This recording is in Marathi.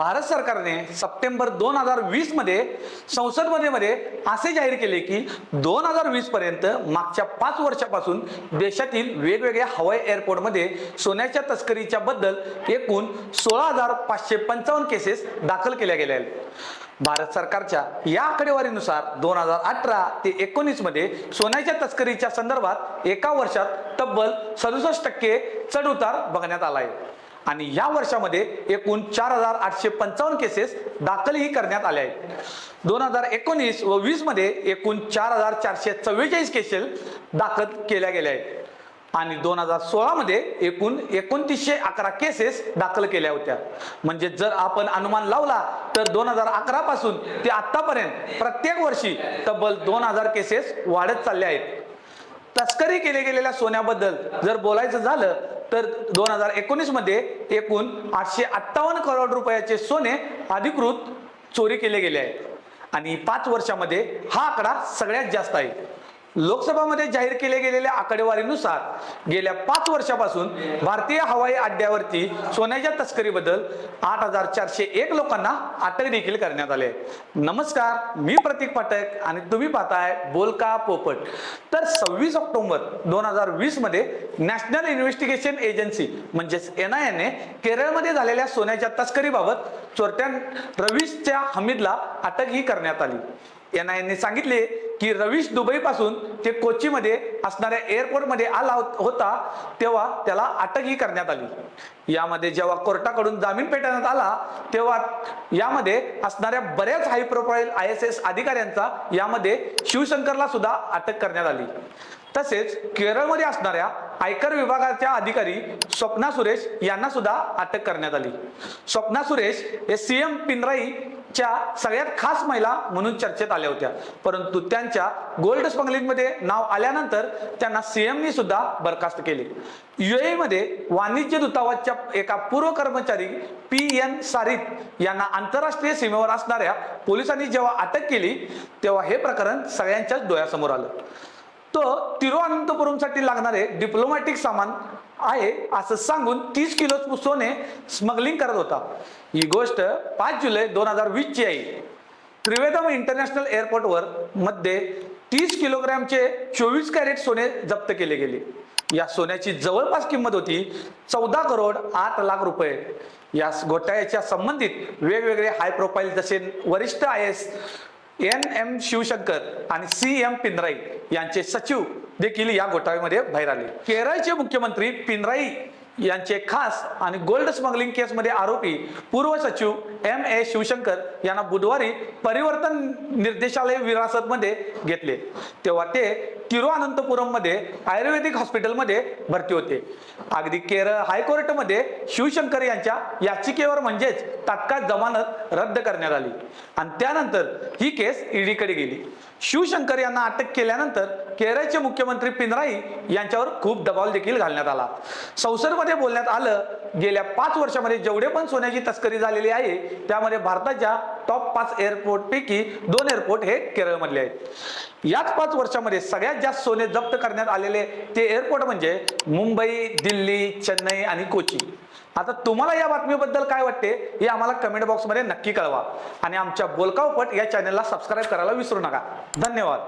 भारत सरकारने सप्टेंबर दोन हजार वीसमध्ये संसदमध्ये मध्ये असे जाहीर केले की दोन हजार वीस पर्यंत मागच्या पाच वर्षापासून देशातील वेगवेगळ्या हवाई एअरपोर्टमध्ये सोन्याच्या तस्करीच्या बद्दल एकूण सोळा हजार पाचशे पंचावन्न केसेस दाखल केल्या गेल्या आहेत. भारत सरकारच्या या आकडेवारीनुसार दोन हजार अठरा ते एकोणीसमध्ये सोन्याच्या तस्करीच्या संदर्भात एका वर्षात तब्बल सदुसष्ट टक्के चढउतार बघण्यात आला आहे. आणि या वर्षामध्ये एकूण चार हजार आठशे पंचावन्न केसेस दाखलही करण्यात आल्या आहेत. दोन हजार एकोणीस व वीसमध्ये एकूण चार हजार चारशे चव्वेचाळीस केसेस दाखल केल्या गेल्या आहेत. आणि दोन हजार सोळा मध्ये एकूण एकोणतीसशे अकरा केसेस दाखल केल्या होत्या. म्हणजे जर आपण अनुमान लावला तर दोन हजार अकरा पासून ते आतापर्यंत प्रत्येक वर्षी तब्बल दोन हजार केसेस वाढत चालले आहेत. तस्करी केले गेलेल्या सोन्याबद्दल जर बोलायचं झालं तर दोन हजार एकोणीसमध्ये एकूण आठशे अठ्ठावन्न करोड रुपयाचे सोने अधिकृत चोरी केले गेले आहे आणि पाच वर्षामध्ये हा आकडा सगळ्यात जास्त आहे. लोकसभामध्ये जाहीर केले गेलेल्या आकडेवारीनुसार गेल्या पाच वर्षापासून भारतीय हवाई अड्ड्यावरती सोन्याच्या तस्करीबद्दल आठ हजार चारशे एक लोकांना अटक देखील करण्यात आले नमस्कार मी प्रतीक पाठक आणि तुम्ही पाहताय बोलका पोपट. तर सव्वीस ऑक्टोबर दोन हजार वीसमध्ये नॅशनल इन्व्हेस्टिगेशन एजन्सी म्हणजेच एन आय ने केरळमध्ये झालेल्या सोन्याच्या तस्करीबाबत चोरट्या रवीशच्या हमीदला अटकही करण्यात आली. यांना यांनी सांगितले की रवीश दुबई पासून ते कोचीमध्ये असणाऱ्या एअरपोर्टमध्ये आला होता तेव्हा त्याला अटकही करण्यात आली. यामध्ये जेव्हा कोर्टाकडून जामीन पेटवण्यात आला तेव्हा यामध्ये असणाऱ्या बऱ्याच high profile I S S अधिकाऱ्यांचा यामध्ये शिवशंकरला सुद्धा अटक करण्यात आली. तसेच केरळमध्ये असणाऱ्या आयकर विभागाच्या अधिकारी स्वप्ना सुरेश यांना सुद्धा अटक करण्यात आली. स्वप्ना सुरेश हे सीएम च्या सगळ्यात खास महिला म्हणून चर्चेत आल्या होत्या. परंतु त्यांच्या गोल्ड स्मगलिंगमध्ये नाव आल्यानंतर त्यांना सीएमनी सुद्धा बरखास्त केले. युए मध्ये वाणिज्य दूतावासच्या एका पूर्व कर्मचारी पी एन सारित यांना आंतरराष्ट्रीय सीमेवर असणाऱ्या पोलिसांनी जेव्हा अटक केली तेव्हा हे प्रकरण सगळ्यांच्याच डोळ्यासमोर आलं. तो तिरुअनंतपुरमसाठी लागणारे डिप्लोमॅटिक सामान आहे असं सांगून तीस किलो सोने स्मगलिंग करत होता. ही गोष्ट पाच जुलै दोन हजार वीस ची आहे. त्रिवेदम इंटरनॅशनल एअरपोर्टवर मध्ये तीस किलोग्रॅमचे चोवीस कॅरेट सोने जप्त केले गेले. या सोन्याची जवळपास किंमत होती चौदा करोड आठ लाख रुपये. या घोटाळ्याच्या संबंधित वेगवेगळे हाय प्रोफाईल जसे वरिष्ठ I S N M Shivshankar आणि सी एम पिनराई यांचे सचिव देखील या घोटाळ्यामध्ये बाहेर आले. केरळचे मुख्यमंत्री पिनराई यांचे खास आणि गोल्ड स्मगलिंग केसमध्ये आरोपी पूर्व सचिव एम ए शिवशंकर यांना बुधवारी परिवर्तन निर्देशालय विरासतमध्ये घेतले. तेव्हा ते तिरुअनंतपुरममध्ये आयुर्वेदिक हॉस्पिटलमध्ये भरती होते. अगदी केरळ हायकोर्टमध्ये शिवशंकर यांच्या याचिकेवर म्हणजेच तात्काळ जमानत रद्द करण्यात आली. आणि त्यानंतर ही केस ईडीकडे गेली. शिवशंकर यांना अटक केल्यानंतर केरळचे मुख्यमंत्री पिनराई यांच्यावर खूप दबाव देखील घालण्यात आला. संसदेमध्ये बोलण्यात आलं गेल्या पाच वर्षामध्ये जेवढे पण सोन्याची तस्करी झालेली आहे त्यामध्ये भारताच्या टॉप पाच एअरपोर्ट पैकी दोन एअरपोर्ट हे केरळमधले आहेत. याच पाच वर्षामध्ये सगळ्यात जास्त सोने जप्त करण्यात आलेले ते एअरपोर्ट म्हणजे मुंबई दिल्ली चेन्नई आणि कोची. आता तुम्हाला या बातमीबद्दल काय वाटते हे आम्हाला कमेंट बॉक्समध्ये नक्की कळवा. आणि आमच्या बोलकावपट या चॅनलला सबस्क्राईब करायला विसरू नका. धन्यवाद.